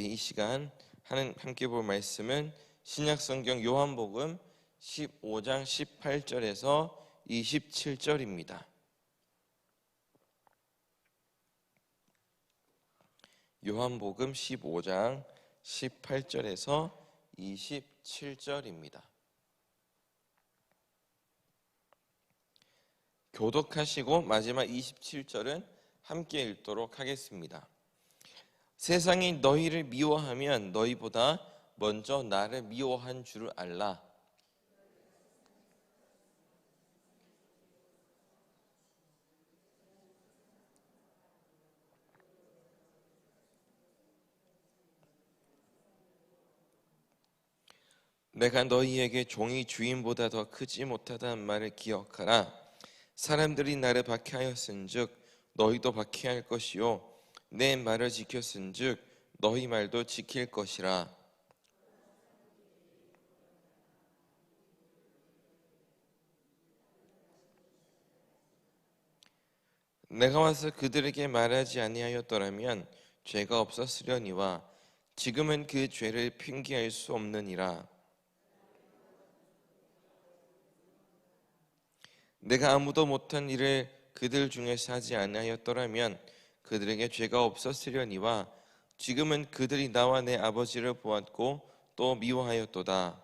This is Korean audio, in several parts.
이 시간 하는 함께 볼 말씀은 신약 성경 요한복음 15장 18절에서 27절입니다. 요한복음 15장 18절에서 27절입니다. 교독하시고 마지막 27절은 함께 읽도록 하겠습니다. 세상이 너희를 미워하면 너희보다 먼저 나를 미워한 줄을 알라. 내가 너희에게 종이 주인보다 더 크지 못하다는 말을 기억하라. 사람들이 나를 박해하였은즉 너희도 박해할 것이요 내 말을 지켰은즉 너희 말도 지킬 것이라. 내가 와서 그들에게 말하지 아니하였더라면 죄가 없었으려니와 지금은 그 죄를 핑계할 수 없느니라. 내가 아무도 못한 일을 그들 중에서 하지 아니하였더라면 그들에게 죄가 없었으려니와 지금은 그들이 나와 내 아버지를 보았고 또 미워하였도다.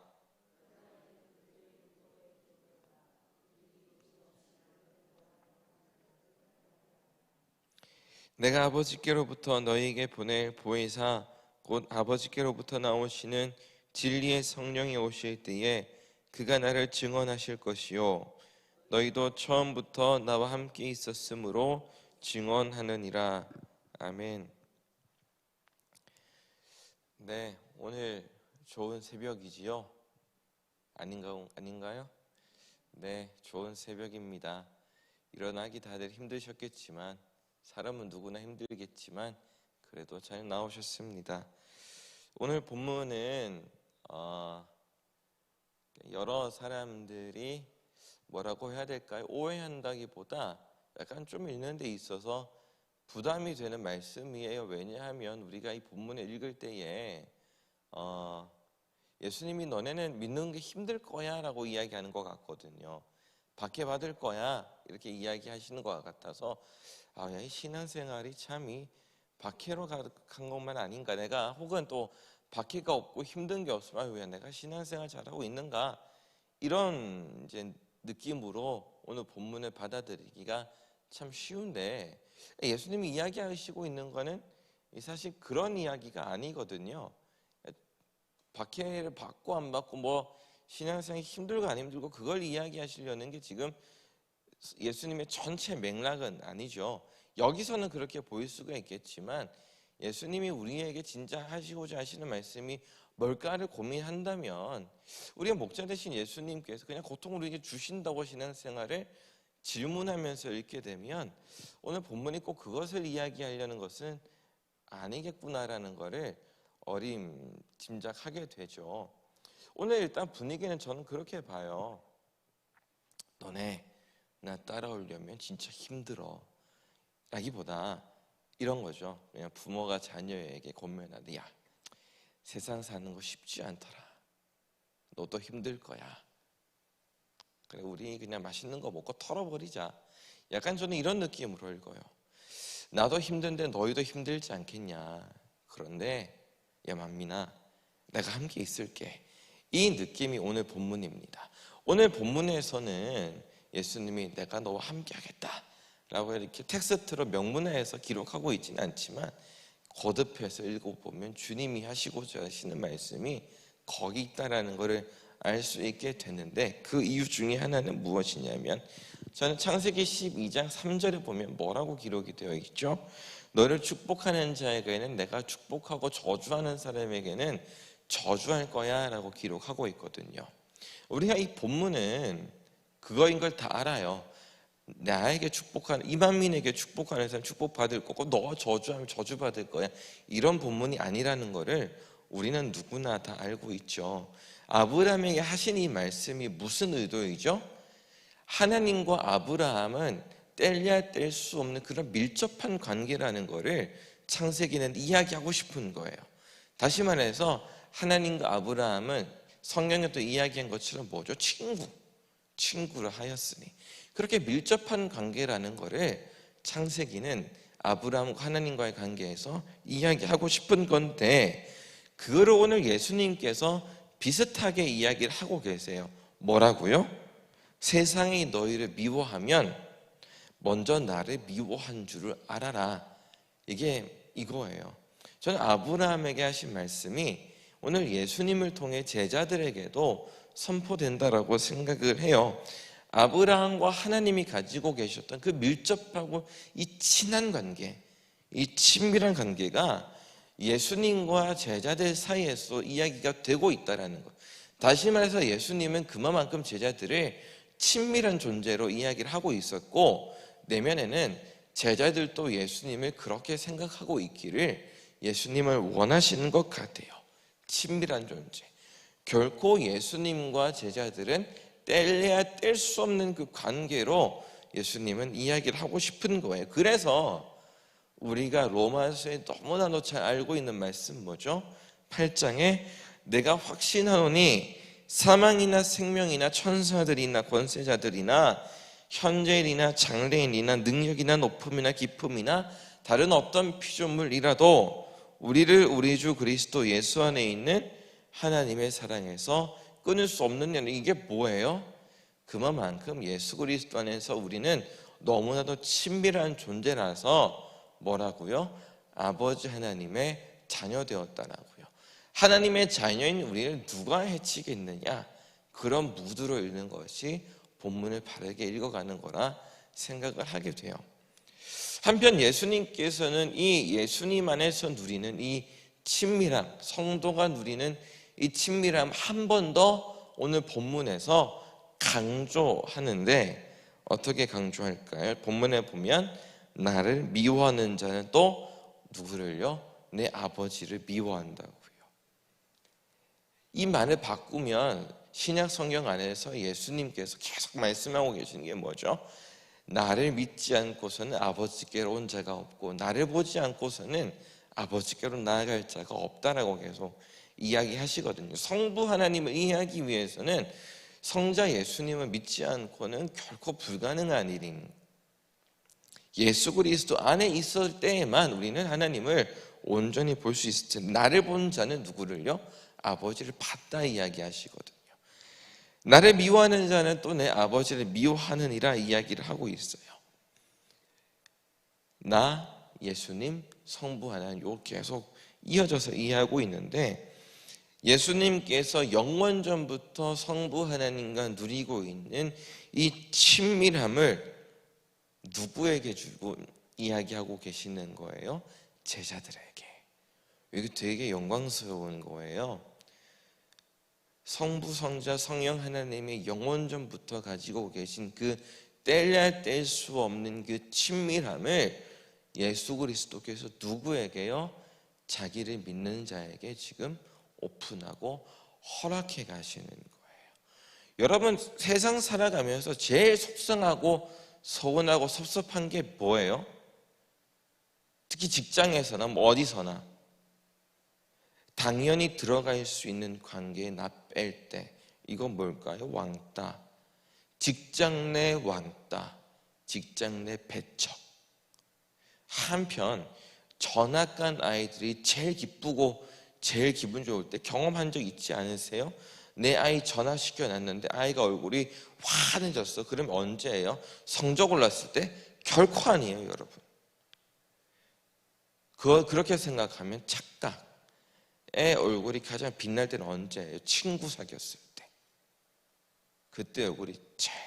내가 아버지께로부터 너희에게 보낼 보혜사 곧 아버지께로부터 나오시는 진리의 성령이 오실 때에 그가 나를 증언하실 것이요 너희도 처음부터 나와 함께 있었으므로 증언하느니라 아멘. 네, 오늘 좋은 새벽이지요. 아닌가 아닌가요? 네, 좋은 새벽입니다. 일어나기 다들 힘드셨겠지만 사람은 누구나 힘들겠지만 그래도 잘 나오셨습니다. 오늘 본문은 어, 여러 사람들이 뭐라고 해야 될까요? 오해한다기보다 약간 좀 읽는 데 있어서 부담이 되는 말씀이에요. 왜냐하면 우리가 이 본문을 읽을 때에 어, 예수님이 너네는 믿는 게 힘들 거야 라고 이야기하는 것 같거든요. 박해 받을 거야 이렇게 이야기하시는 것 같아서 아, 야, 이 신앙생활이 참이 박해로 가득한 것만 아닌가 내가 혹은 또 박해가 없고 힘든 게 없으면 아, 왜 내가 신앙생활 잘하고 있는가 이런 이제 느낌으로 오늘 본문을 받아들이기가 참 쉬운데 예수님이 이야기하시고 있는 거는 사실 그런 이야기가 아니거든요. 박해를 받고 안 받고 뭐 신앙생활이 힘들고 안 힘들고 그걸 이야기하시려는 게 지금 예수님의 전체 맥락은 아니죠. 여기서는 그렇게 보일 수가 있겠지만 예수님이 우리에게 진짜 하시고자 하시는 말씀이 뭘까를 고민한다면 우리가 목자 되신 예수님께서 그냥 고통을 우리에게 주신다고 신앙생활을 질문하면서 읽게 되면 오늘 본문이 꼭 그것을 이야기하려는 것은 아니겠구나라는 것을 어림 짐작하게 되죠. 오늘 일단 분위기는 저는 그렇게 봐요. 너네 나 따라오려면 진짜 힘들어. 라기보다 이런 거죠. 그냥 부모가 자녀에게 권면하되 야 세상 사는 거 쉽지 않더라. 너도 힘들 거야. 그래 우리 그냥 맛있는 거 먹고 털어버리자. 약간 저는 이런 느낌으로 읽어요. 나도 힘든데 너희도 힘들지 않겠냐. 그런데 야 만민아 내가 함께 있을게. 이 느낌이 오늘 본문입니다. 오늘 본문에서는 예수님이 내가 너와 함께 하겠다. 라고 이렇게 텍스트로 명문화해서 기록하고 있지는 않지만 거듭해서 읽어보면 주님이 하시고자 하시는 말씀이 거기 있다라는 것을 알 수 있게 되는데 그 이유 중에 하나는 무엇이냐면 저는 창세기 12장 3절에 보면 뭐라고 기록이 되어 있죠? 너를 축복하는 자에게는 내가 축복하고 저주하는 사람에게는 저주할 거야 라고 기록하고 있거든요. 우리가 이 본문은 그거인 걸 다 알아요. 나에게 축복하는 이만민에게 축복하는 사람 축복받을 거고 너 저주하면 저주받을 거야 이런 본문이 아니라는 것을 우리는 누구나 다 알고 있죠 아브라함에게 하신 이 말씀이 무슨 의도이죠? 하나님과 아브라함은 뗄래야 뗄 수 없는 그런 밀접한 관계라는 것을 창세기는 이야기하고 싶은 거예요 다시 말해서 하나님과 아브라함은 성경에 또 이야기한 것처럼 뭐죠? 친구, 친구를 하였으니 그렇게 밀접한 관계라는 것을 창세기는 아브라함과 하나님과의 관계에서 이야기하고 싶은 건데 그거를 오늘 예수님께서 비슷하게 이야기를 하고 계세요. 뭐라고요? 세상이 너희를 미워하면 먼저 나를 미워한 줄을 알아라. 이게 이거예요. 저는 아브라함에게 하신 말씀이 오늘 예수님을 통해 제자들에게도 선포된다라고 생각을 해요. 아브라함과 하나님이 가지고 계셨던 그 밀접하고 이 친한 관계, 이 친밀한 관계가 예수님과 제자들 사이에서 이야기가 되고 있다라는 것. 다시 말해서 예수님은 그만큼 제자들을 친밀한 존재로 이야기를 하고 있었고 내면에는 제자들도 예수님을 그렇게 생각하고 있기를 예수님을 원하시는 것 같아요. 친밀한 존재. 결코 예수님과 제자들은 뗄래야 뗄 수 없는 그 관계로 예수님은 이야기를 하고 싶은 거예요. 그래서 우리가 로마서에 너무나도 잘 알고 있는 말씀 뭐죠? 8장에 내가 확신하노니 사망이나 생명이나 천사들이나 권세자들이나 현재일이나 장래일이나 능력이나 높음이나 기품이나 다른 어떤 피조물이라도 우리를 우리 주 그리스도 예수 안에 있는 하나님의 사랑에서 끊을 수 없는 일 이게 뭐예요? 그만큼 예수 그리스도 안에서 우리는 너무나도 친밀한 존재라서 뭐라고요? 아버지 하나님의 자녀 되었다라고요. 하나님의 자녀인 우리를 누가 해치겠느냐? 그런 무드로 읽는 것이 본문을 바르게 읽어가는 거라 생각을 하게 돼요. 한편 예수님께서는 이 예수님 안에서 누리는 이 친밀함, 성도가 누리는 이 친밀함 한 번 더 오늘 본문에서 강조하는데 어떻게 강조할까요? 본문에 보면 나를 미워하는 자는 또 누구를요? 내 아버지를 미워한다고요. 이 말을 바꾸면 신약 성경 안에서 예수님께서 계속 말씀하고 계시는 게 뭐죠? 나를 믿지 않고서는 아버지께로 온 자가 없고 나를 보지 않고서는 아버지께로 나아갈 자가 없다라고 계속 이야기하시거든요. 성부 하나님을 이해하기 위해서는 성자 예수님을 믿지 않고는 결코 불가능한 일인 예수 그리스도 안에 있을 때에만 우리는 하나님을 온전히 볼 수 있을 텐데 나를 본 자는 누구를요? 아버지를 봤다 이야기하시거든요. 나를 미워하는 자는 또 내 아버지를 미워하느니라 이야기를 하고 있어요. 나, 예수님, 성부 하나님 요 계속 이어져서 이해하고 있는데 예수님께서 영원 전부터 성부 하나님과 누리고 있는 이 친밀함을 누구에게 주고 이야기하고 계시는 거예요? 제자들에게. 이게 되게 영광스러운 거예요. 성부, 성자, 성령 하나님의 영원전부터 가지고 계신 그 뗄래야 뗄 수 없는 그 친밀함을 예수 그리스도께서 누구에게요? 자기를 믿는 자에게 지금 오픈하고 허락해 가시는 거예요. 여러분 세상 살아가면서 제일 속상하고 서운하고 섭섭한 게 뭐예요? 특히 직장에서나 뭐 어디서나 당연히 들어갈 수 있는 관계에 나 뺄 때 이건 뭘까요? 왕따 직장 내 왕따 직장 내 배척 한편 전학 간 아이들이 제일 기쁘고 제일 기분 좋을 때 경험한 적 있지 않으세요? 내 아이 전화시켜 놨는데 아이가 얼굴이 환해졌어. 그럼 언제예요? 성적 올랐을 때 결코 아니에요, 여러분. 그 그렇게 생각하면 착각. 애 얼굴이 가장 빛날 때는 언제예요? 친구 사귀었을 때. 그때 얼굴이 제일.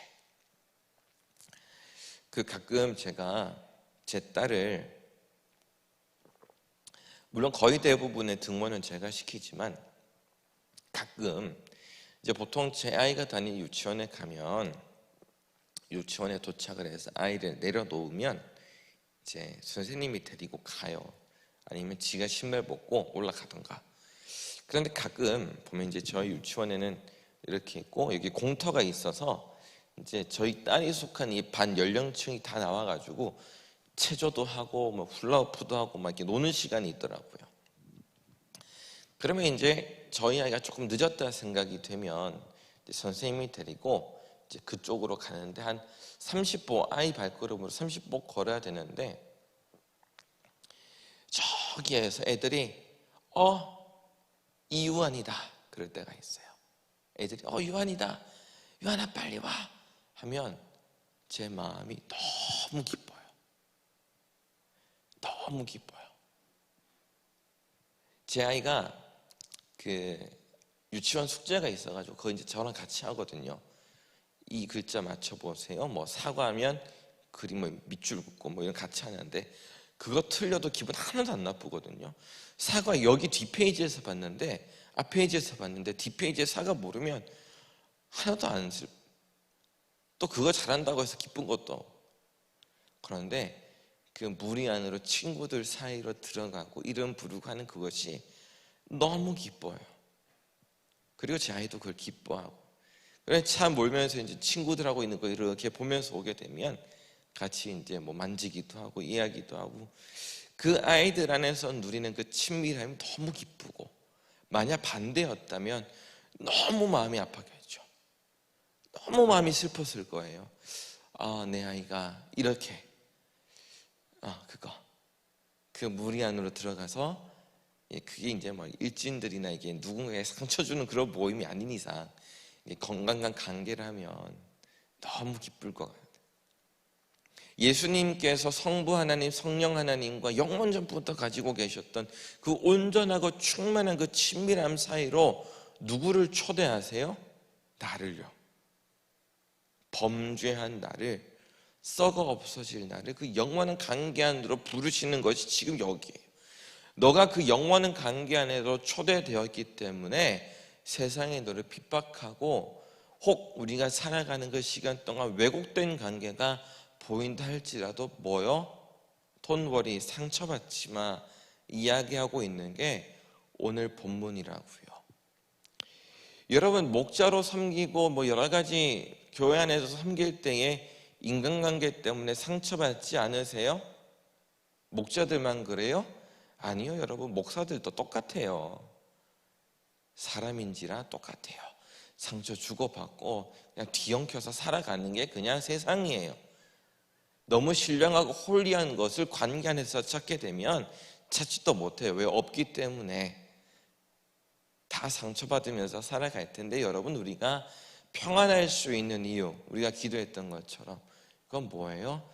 그 가끔 제가 제 딸을 물론 거의 대부분의 등원은 제가 시키지만 가끔 이제 보통 제 아이가 다니는 유치원에 가면 유치원에 도착을 해서 아이를 내려놓으면 이제 선생님이 데리고 가요. 아니면 지가 신발 벗고 올라가던가. 그런데 가끔 보면 이제 저희 유치원에는 이렇게 있고 여기 공터가 있어서 이제 저희 딸이 속한 이 반 연령층이 다 나와가지고 체조도 하고 뭐 훌라후프도 하고 막 이렇게 노는 시간이 있더라고요. 그러면 이제 저희 아이가 조금 늦었다 생각이 되면 선생님이 데리고 이제 그쪽으로 가는데 한 30보 아이 발걸음으로 30보 걸어야 되는데 저기에서 애들이 어 이유한이다 그럴 때가 있어요. 애들이 어 유한이다 유한아 빨리 와 하면 제 마음이 너무 기뻐요. 너무 기뻐요. 제 아이가 그 유치원 숙제가 있어가지고 그거 이제 저랑 같이 하거든요. 이 글자 맞춰보세요. 뭐 사과하면 그림을 밑줄 긋고 뭐 이런 같이 하는데 그거 틀려도 기분 하나도 안 나쁘거든요. 사과 여기 뒷페이지에서 봤는데 앞페이지에서 봤는데 뒷페이지에 사과 모르면 하나도 안 슬. 또 그거 잘한다고 해서 기쁜 것도 그런데 그 무리 안으로 친구들 사이로 들어가고 이름 부르고 하는 그것이 너무 기뻐요. 그리고 제 아이도 그걸 기뻐하고. 그래 차 몰면서 이제 친구들하고 있는 거 이렇게 보면서 오게 되면 같이 이제 뭐 만지기도 하고 이야기도 하고 그 아이들 안에서 누리는 그 친밀함이 너무 기쁘고 만약 반대였다면 너무 마음이 아파겠죠. 너무 마음이 슬펐을 거예요. 아, 내 아이가 이렇게 아, 그거 그 무리 안으로 들어가서 예, 그게 이제 뭐 일진들이나 이게 누군가에 상처 주는 그런 모임이 아닌 이상 건강한 관계를 하면 너무 기쁠 것 같아요. 예수님께서 성부 하나님, 성령 하나님과 영원 전부터 가지고 계셨던 그 온전하고 충만한 그 친밀함 사이로 누구를 초대하세요? 나를요. 범죄한 나를 썩어 없어질 나를 그 영원한 관계 안으로 부르시는 것이 지금 여기에요. 너가 그 영원한 관계 안으로 초대되었기 때문에 세상에 너를 핍박하고 혹 우리가 살아가는 그 시간 동안 왜곡된 관계가 보인다 할지라도 뭐요? 돈벌이 상처받지 마 이야기하고 있는 게 오늘 본문이라고요. 여러분 목자로 섬기고 뭐 여러 가지 교회 안에서 섬길 때에 인간관계 때문에 상처받지 않으세요? 목자들만 그래요? 아니요, 여러분 목사들도 똑같아요. 사람인지라 똑같아요. 상처 주고받고 그냥 뒤엉켜서 살아가는 게 그냥 세상이에요. 너무 신령하고 홀리한 것을 관계 안에서 찾게 되면 찾지도 못해요. 왜 없기 때문에 다 상처받으면서 살아갈 텐데 여러분 우리가 평안할 수 있는 이유 우리가 기도했던 것처럼 그건 뭐예요?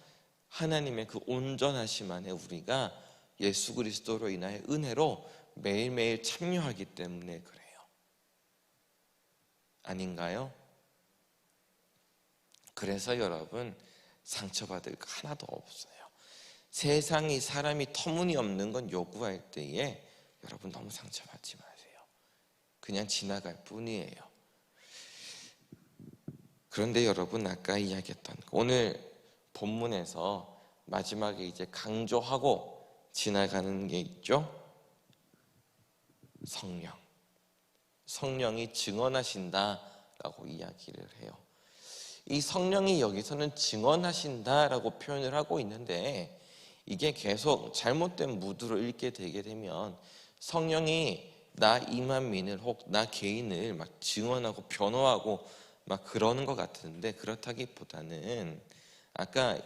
하나님의 그 온전하심 안에 우리가 예수 그리스도로 인하여 은혜로 매일매일 참여하기 때문에 그래요. 아닌가요? 그래서 여러분 상처받을 거 하나도 없어요. 세상이 사람이 터무니없는 건 요구할 때에 여러분 너무 상처받지 마세요. 그냥 지나갈 뿐이에요. 그런데 여러분 아까 이야기했던 오늘 본문에서 마지막에 이제 강조하고 지나가는 게 있죠. 성령. 성령이 증언하신다라고 이야기를 해요. 이 성령이 여기서는 증언하신다라고 표현을 하고 있는데 이게 계속 잘못된 무드로 읽게 되게 되면 성령이 나 이만민을 혹 나 개인을 막 증언하고 변호하고 막 그러는 것 같은데 그렇다기보다는 아까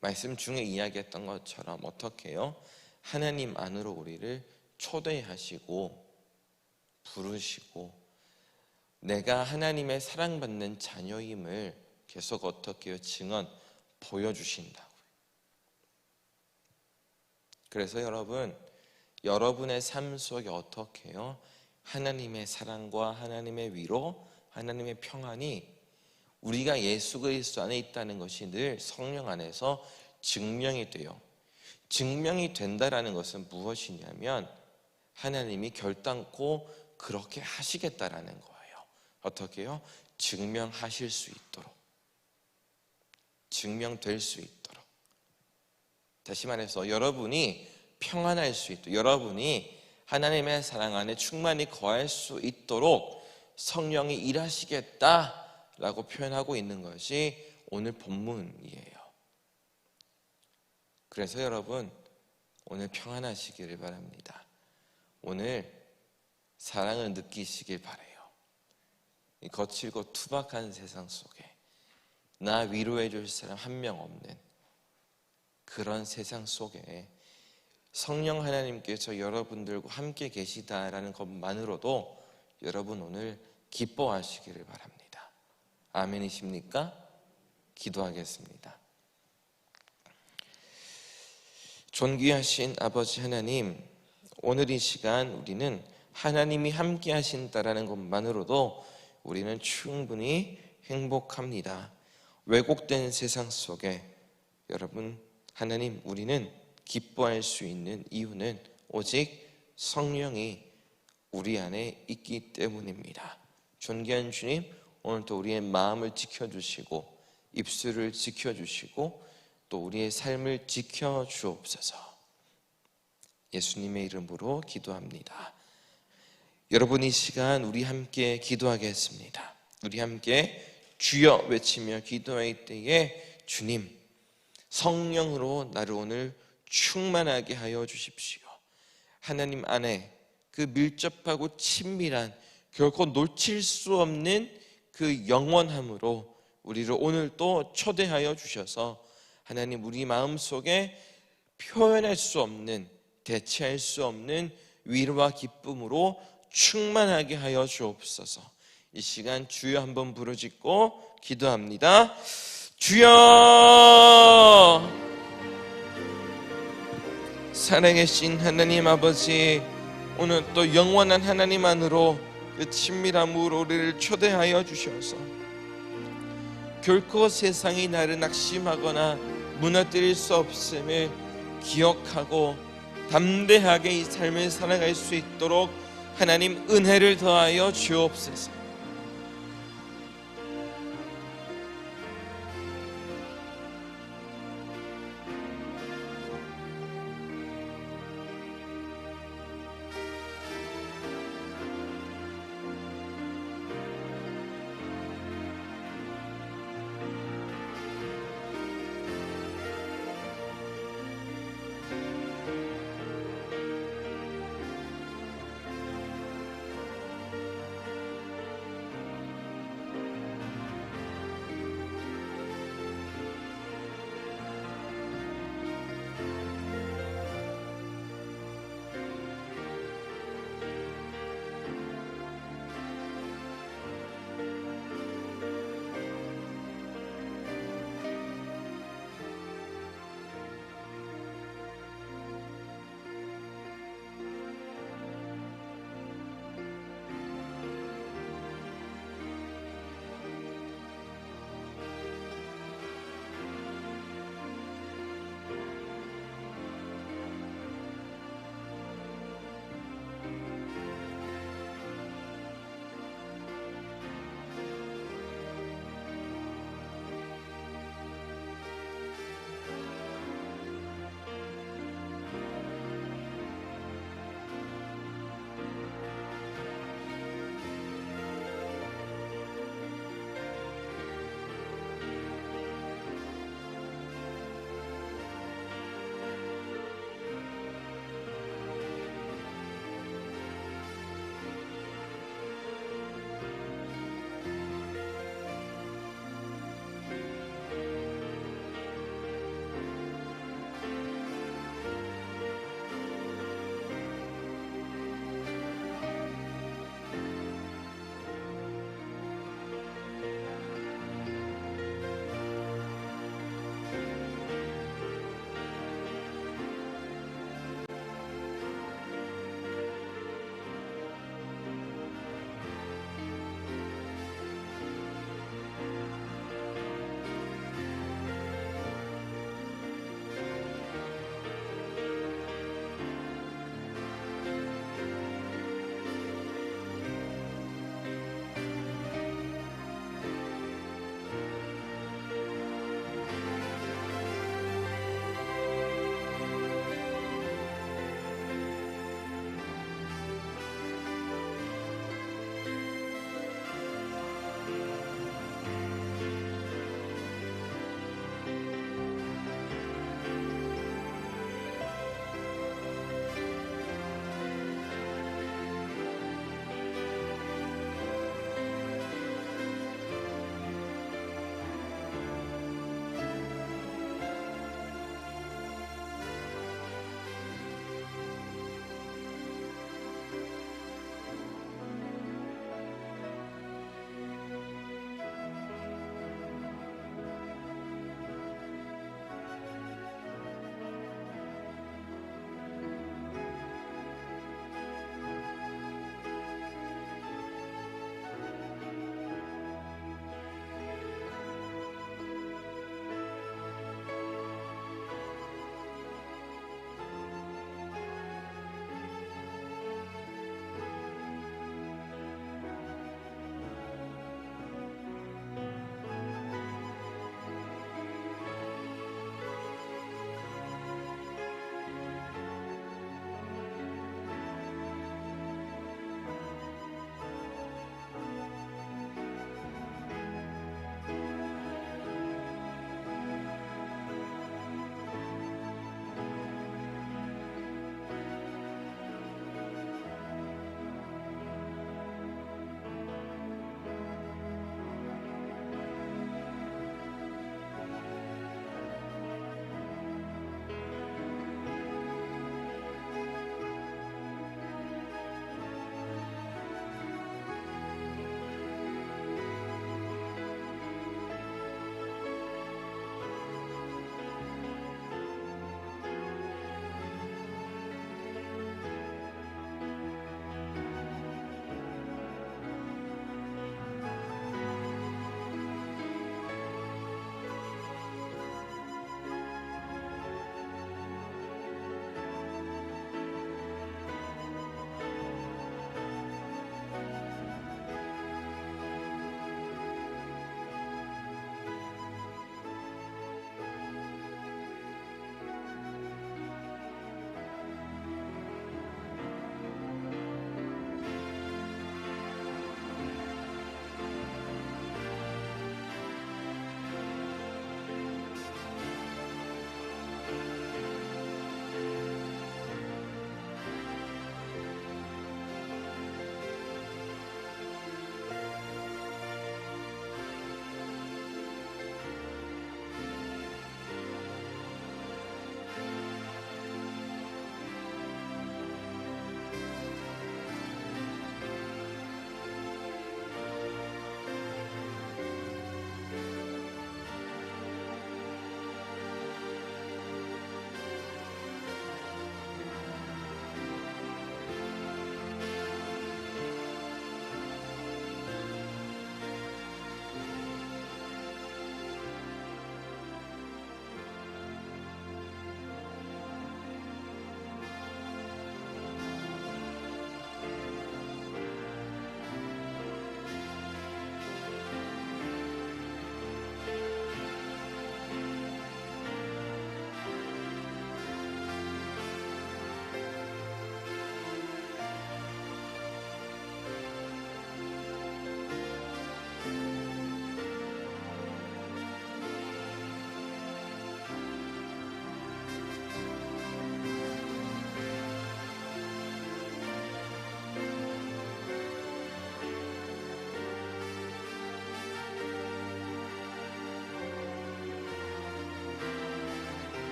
말씀 중에 이야기했던 것처럼 어떻게 해요? 하나님 안으로 우리를 초대하시고 부르시고 내가 하나님의 사랑받는 자녀임을 계속 어떻게 요 증언 보여주신다고요. 그래서 여러분, 여러분의 삶 속에 어떻게 요 하나님의 사랑과 하나님의 위로, 하나님의 평안이 우리가 예수 그리스도 안에 있다는 것이 늘 성령 안에서 증명이 돼요. 증명이 된다라는 것은 무엇이냐면 하나님이 결단코 그렇게 하시겠다라는 거예요. 어떻게요? 증명하실 수 있도록. 증명될 수 있도록. 다시 말해서 여러분이 평안할 수 있도록, 여러분이 하나님의 사랑 안에 충만히 거할 수 있도록 성령이 일하시겠다 라고 표현하고 있는 것이 오늘 본문이에요. 그래서 여러분, 오늘 평안하시기를 바랍니다. 오늘 사랑을 느끼시길 바래요. 이 거칠고 투박한 세상 속에 나 위로해 줄 사람 한 명 없는 그런 세상 속에 성령 하나님께서 여러분들과 함께 계시다라는 것만으로도 여러분 오늘 기뻐하시기를 바랍니다. 아멘이십니까? 기도하겠습니다. 존귀하신 아버지 하나님, 오늘 이 시간 우리는 하나님이 함께 하신다라는 것만으로도 우리는 충분히 행복합니다. 왜곡된 세상 속에 여러분 하나님 우리는 기뻐할 수 있는 이유는 오직 성령이 우리 안에 있기 때문입니다. 존귀한 주님, 오늘도 우리의 마음을 지켜주시고 입술을 지켜주시고 또 우리의 삶을 지켜주옵소서. 예수님의 이름으로 기도합니다. 여러분 이 시간 우리 함께 기도하겠습니다. 우리 함께 주여 외치며 기도할 때에 주님 성령으로 나를 오늘 충만하게 하여 주십시오. 하나님 안에 그 밀접하고 친밀한 결코 놓칠 수 없는 그 영원함으로 우리를 오늘 또 초대하여 주셔서 하나님 우리 마음 속에 표현할 수 없는 대체할 수 없는 위로와 기쁨으로 충만하게 하여 주옵소서. 이 시간 주여 한번 부르짖고 기도합니다. 주여 살아계신 하나님 아버지 오늘 또 영원한 하나님 안으로 그 친밀함으로 우리를 초대하여 주셔서 결코 세상이 나를 낙심하거나 무너뜨릴 수 없음을 기억하고 담대하게 이 삶을 살아갈 수 있도록 하나님 은혜를 더하여 주옵소서.